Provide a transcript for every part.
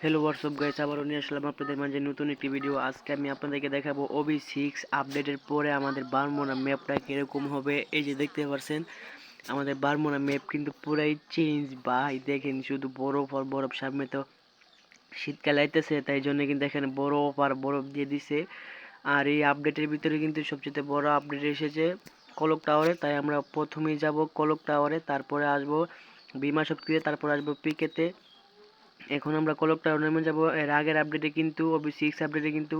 Hello WhatsApp guys আবারও নিয়ে আসলাম আপনাদের মাঝে নতুন একটি ভিডিও আজকে আমি আপনাদেরকে দেখাবো ওবি সিক্স আপডেটের পরে আমাদের বারমোনা ম্যাপটা কীরকম হবে। এই যে দেখতে পাচ্ছেন আমাদের বারমোনা ম্যাপ কিন্তু পুরাই চেঞ্জ ভাই। দেখেন, শুধু বরফ আর বরফ। সামনে তো শীতকাল আইতেছে, তাই জন্য কিন্তু এখানে বরফ আর বরফ দিয়ে দিছে। আর এই আপডেটের ভিতরে কিন্তু সবচেয়ে বড় আপডেট এসেছে কলক টাওয়ারে তাই আমরা প্রথমেই যাব কলক টাওয়ারে তারপরে আসব বিমা শক্তিতে তারপর আসব পিকেতে এখন আমরা কলক টাওয়ার নেমে যাব। এর আগের আপডেটে কিন্তু ওবি সিক্স আপডেটে কিন্তু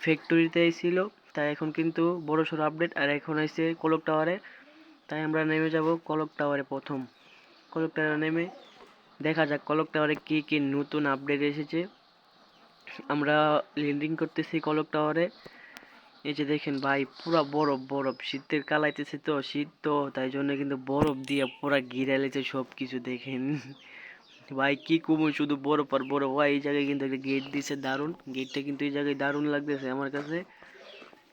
ফ্যাক্টরিতে ছিল। তাই এখন কিন্তু বড় সড়ো আপডেট আর এখন এসে কলক টাওয়ারে তাই আমরা নেমে যাব কলক টাওয়ারে প্রথম। কলক টাওয়ারে নেমে দেখা যাক কলক টাওয়ারে কি কি নতুন আপডেট এসেছে। আমরা ল্যান্ডিং করতেছি কলক টাওয়ারে এই যে দেখেন ভাই, পুরা বরফ বরফ। শীতের কালাইতেছে তো, শীত তো। তাই জন্য কিন্তু বরফ দিয়ে পুরা ঘিরে লেছে সব কিছু দেখেন। ভাই, কি কুমু, শুধু বরফ আর বরফ ভাই, এই জায়গায় কিন্তু একটা গেট দিছে দারুণ। গেটটা কিন্তু এই জায়গায় দারুণ লাগতেছে আমার কাছে।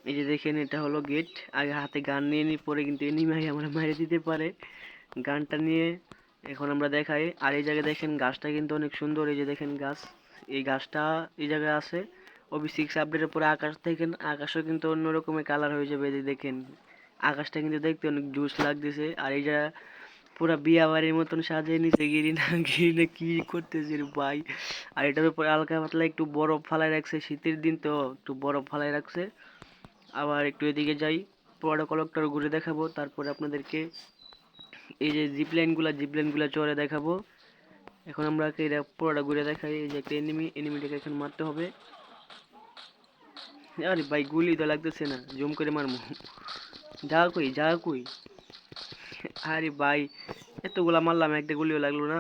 এই যে দেখেন, এটা হলো গেট আগে হাতে গান নিয়ে নি, পরে কিন্তু এনিমাই আমরা মারি দিতে পারে। গানটা নিয়ে এখন আমরা দেখাই। আর এই জায়গায় দেখেন, গাছটা কিন্তু অনেক সুন্দর। এই যে দেখেন গাছ, এই গাছটা এই জায়গায় আছে। ওবি সিক্স আপডেটের পরে আকাশ দেখেন, আকাশও কিন্তু অন্য রকমের কালার হয়ে যাবে। যে দেখেন, আকাশটা কিন্তু দেখতে অনেক জুস লাগতেছে। আর এই জায়গা পুরা বিয়া বাড়ির মতন সাজিয়ে নিছে, গিরি না গিরি না কি করতেছে রে ভাই। আর এটার উপরে হালকা পাতলা একটু বরফ ফালাই রাখছে, শীতের দিন তো একটু বরফ ফালাই রাখছে। আবার একটু এদিকে যাই, পুরোটা কলকটার ঘুরে দেখাবো, তারপরে আপনাদেরকে এই যে জিপ লাইনগুলা জিপ লাইনগুলা চড়ে দেখাবো। এখন আমরা এটা পুরোটা ঘুরে দেখাই, এই যে একটা এনিমি এনিমিটাকে এখন মারতে হবে। আরে ভাই, গুলি তো লাগতেছে না, জুম করে মারমু। যা কই যা কই। আরে ভাই, এতগুলা মারলাম, একটা গুলিও লাগল না।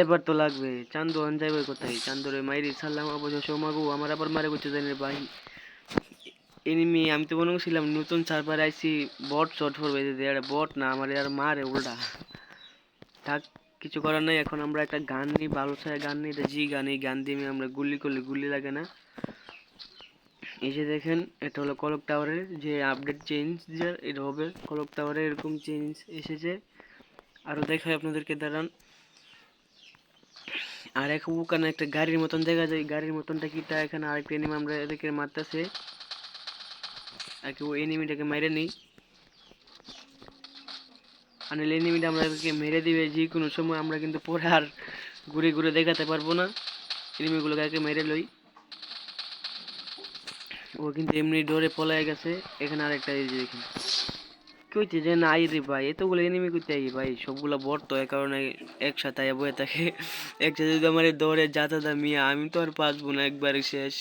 এবার তো লাগবে। চান্দু আন যাবে কোথায়? চান্দুরে মাইরি সারলাম অবশ্য সৌমাগু আমার আবার মারে করছে জানি ভাই। এনিমি আমি তো মনে করছিলাম নতুন সার্ভার আইসি বট শট করবে যে আরে বট না, আমার আর মারে উল্টা। থাক, কিছু করার নাই, এখন আমরা একটা গান নিই, ভালো ছায়া গান নিই জি গান, এই গান দিয়ে আমরা গুলি করলে গুলি লাগে না। এই যে দেখেন, এটা হলো কলক টাওয়ারের যে আপডেট চেঞ্জ এটা হবে। কলক টাওয়ারে এরকম চেঞ্জ এসেছে। আরও দেখাই আপনাদেরকে, দাঁড়ান। আর এক ওখানে একটা গাড়ির মতন দেখা যায়। গাড়ির মতনটা কিটা এখানে আরেকটা এনিমি আমরা এদেরকে মারতেছে। আর কি ও এনিমিটাকে মেরে নিই। আর এনিমিটা আমরা এদেরকে মেরে দিবে, যে কোনো সময় আমরা কিন্তু পরে আর ঘুরে ঘুরে দেখাতে পারব না। এনিমিগুলোকে আগে মেরে লই। ও কিন্তু এমনি ডোরে পলায় গেছে। এখানে আরেকটা এই যে দেখেন। কইতে যে, না রে ভাই, এতগুলো এনিমি কইতে আই ভাই, সবগুলা বট তো এই কারণে একসাথে আয়া বয়ে থাকে। একসাথে যদি আমার দৌড়ে যাতা দা মিয়া, আমি তো আর পারব না একবারে শেষ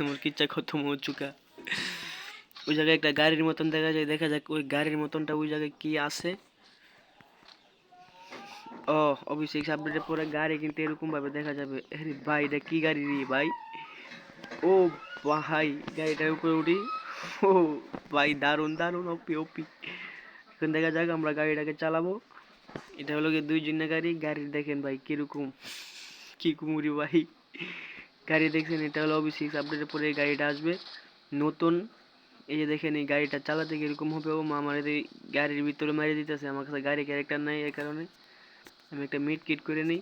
আমার কিচ্ছা খতম হো চুকা ওই জায়গায় একটা গাড়ির মতন দেখা যায়, দেখা যাক ওই গাড়ির মতনটা ওই জায়গায় কি আছে। ও অবশ্যই আপডেটের পরে গাড়ি কিন্তু এরকম ভাবে দেখা যাবে। আরে ভাই, এটা কি গাড়ি রে ভাই? ও ভাই গাড়িটার উপরে উঠি। ও ভাই দারুণ দারুণ ওপি ওপি এখন দেখা যাক আমরা গাড়িটাকে চালাবো। এটা হলো দুই জনের গাড়ি। গাড়ি দেখেন ভাই, কীরকম, কি কুমুরি ভাই। গাড়ি দেখছেন এটা হলো অবি সিক্স আপডেটের পরে এই গাড়িটা আসবে। নতুন, এই যে দেখেন এই গাড়িটা চালাতে কীরকম হবে, ও মা আমার গাড়ির ভিতরে মারিয়ে দিতেছে। আমার কাছে গাড়ি ক্যারেক্টার নাই এই কারণে। আমি একটা মিট কিট করে নিই।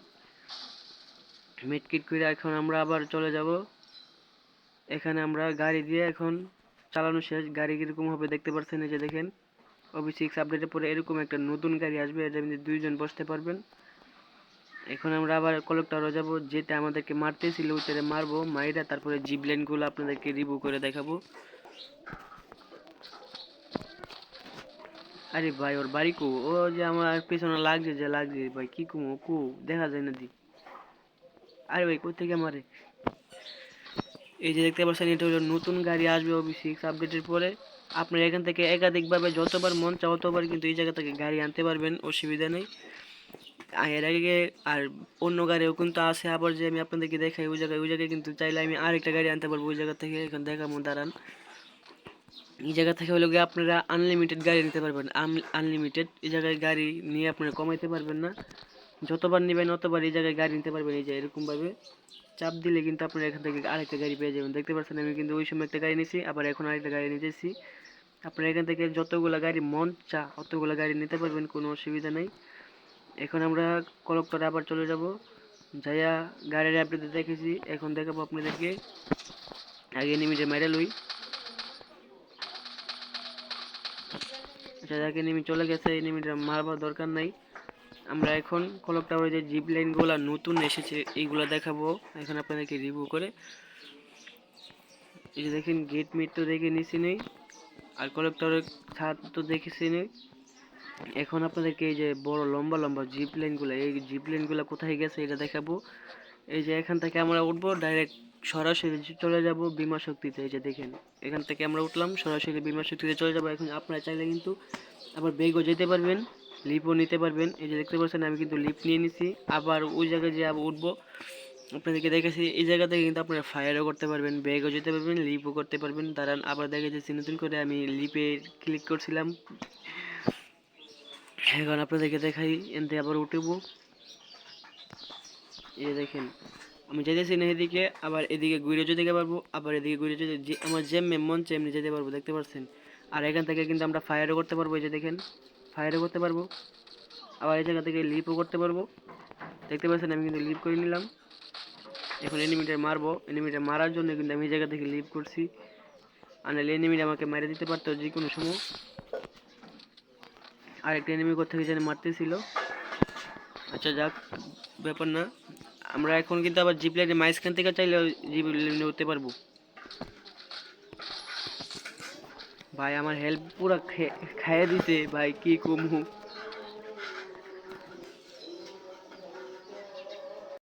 মিট কিট করে এখন আমরা আবার চলে যাব। এখানে আমরা গাড়ি দিয়ে এখন চালানো শেষ। গাড়ি কীরকম হবে দেখতে পাচ্ছেন এই যে দেখেন। ওবি সিক্স আপডেটের পরে এরকম একটা নতুন গাড়ি আসবে এটা মধ্যে দুইজন বসতে পারবেন। এখন আমরা আবার কলেক্টরও যাব, যেটা আমাদেরকে মারতেছিল, ওইটারে মারবো, মাইরা তারপরে জিপ লাইনগুলো আপনাদেরকে রিভিউ করে দেখাবো। আরে ভাই, ওর বাড়ি কু ও যে আমার পেছনে লাগছে, যে লাগছে, ভাই, কি কু কু? দেখা যায় না দি। আরে ভাই কোথেকে মারে এই যে দেখতে পাচ্ছেন, এটা হলো নতুন গাড়ি আসবে ওবি সিক্স আপডেটের পরে। আপনার এখান থেকে একাধিকভাবে যতবার মন চাও ততবার কিন্তু এই জায়গা থেকে গাড়ি আনতে পারবেন, অসুবিধা নেই। এর আগে আর অন্য গাড়িও কিন্তু আছে, আবার যে আমি আপনাদেরকে দেখাই, ওই জায়গায় ওই জায়গায় কিন্তু চাইলে আমি আরেকটা গাড়ি আনতে পারব, ওই জায়গা থেকে এখন দেখাবো দাঁড়ান। এই জায়গা থেকে হলো গিয়ে আপনারা আনলিমিটেড গাড়ি নিতে পারবেন। আনলিমিটেড এই জায়গায় গাড়ি নিয়ে আপনারা কমাইতে পারবেন না। যতবার নেবেন অতবার এই জায়গায় গাড়ি নিতে পারবেন, এই যে এরকমভাবে। চাপ দিলে কিন্তু আপনারা এখান থেকে আরেকটা গাড়ি পেয়ে যাবেন। দেখতে পাচ্ছেন আমি কিন্তু ওই সময় একটা গাড়ি নিয়েছি, আবার এখন আরেকটা গাড়ি নিতেছি আপনারা এখান থেকে যতগুলো গাড়ি মন চা, অতগুলো গাড়ি নিতে পারবেন, কোনো অসুবিধা নেই। এখন আমরা কলক্টরে আবার চলে যাব। যাইয়া গাড়ির আপডেট দেখেছি, এখন দেখাবো আপনাদেরকে। আগে নিমিটে মেরে লই। আচ্ছা যাকে এনিমি চলে গেছে এই নিমিটে মারবার দরকার নাই। আমরা এখন কলক টাওয়ারে যে জিপ লাইনগুলো নতুন এসেছে, এইগুলো দেখাবো। এখন আপনাদেরকে রিভিউ করে। এই যে দেখেন গেট মিট তো দেখে নিছি নেই, আর কলক টাওয়ারের ছাদ তো দেখেছি নেই। এখন আপনাদেরকে এই যে বড়, লম্বা লম্বা জিপ লাইনগুলো এই জিপ লাইনগুলো কোথায় গেছে এটা দেখাবো। এই যে এখান থেকে আমরা উঠবো ডাইরেক্ট সরাসরি চলে যাব বিমা শক্তিতে। এই যে দেখেন, এখান থেকে আমরা উঠলাম, সরাসরি বিমা শক্তিতে চলে যাব। এখন আপনারা চাইলে কিন্তু আবার বেগও যেতে পারবেন। লিপও নিতে পারবেন। এই যে দেখতে পাচ্ছেন, আমি কিন্তু লিপ নিয়ে নিছি। আবার ওই জায়গায় যে আবার উঠবো, আপনাদেরকে দেখেছি এই জায়গা থেকে কিন্তু আপনারা ফায়ারও করতে পারবেন বেগও যেতে পারবেন লিপও করতে পারবেন। দাঁড়ান, আবার দেখে যাচ্ছি নতুন করে আমি লিপে ক্লিক করছিলাম। এখন আপনাদেরকে দেখাই, এনতে আবার উঠবো। এই দেখেন, আমি যেতেছি না এদিকে, আবার এদিকে ঘুরে যেতে পারব, আবার এদিকে ঘুরে যেতে যে আমার যেমনি মন চাই এমনি যেতে পারব, দেখতে পাচ্ছেন? আর এখান থেকে কিন্তু আমরা ফায়ারও করতে পারব, এই যে দেখেন। ফায়ারও করতে পারব। আবার এই জায়গা থেকে লিপও করতে পারব। দেখতে পাচ্ছেন, আমি কিন্তু লিপ করে নিলাম। এখন এনিমিটার মারবো। এনিমিটার মারার জন্য কিন্তু আমি এই জায়গা থেকে লিপ করছি। আর এনিমিটা আমাকে মেরে দিতে পারতো যে কোনো সময়। আর একটা এনিমি কোথেকে জানি মারতেছিল। আচ্ছা যাক, ব্যাপার না। আমরা এখন কিন্তু আবার জিপ লাইনের মাঝখান থেকে চাইলে জিপ লাইনে উঠতে পারব। ভাই আমার হেল্প পুরো খেয়ে দিছে ভাই কি কমু?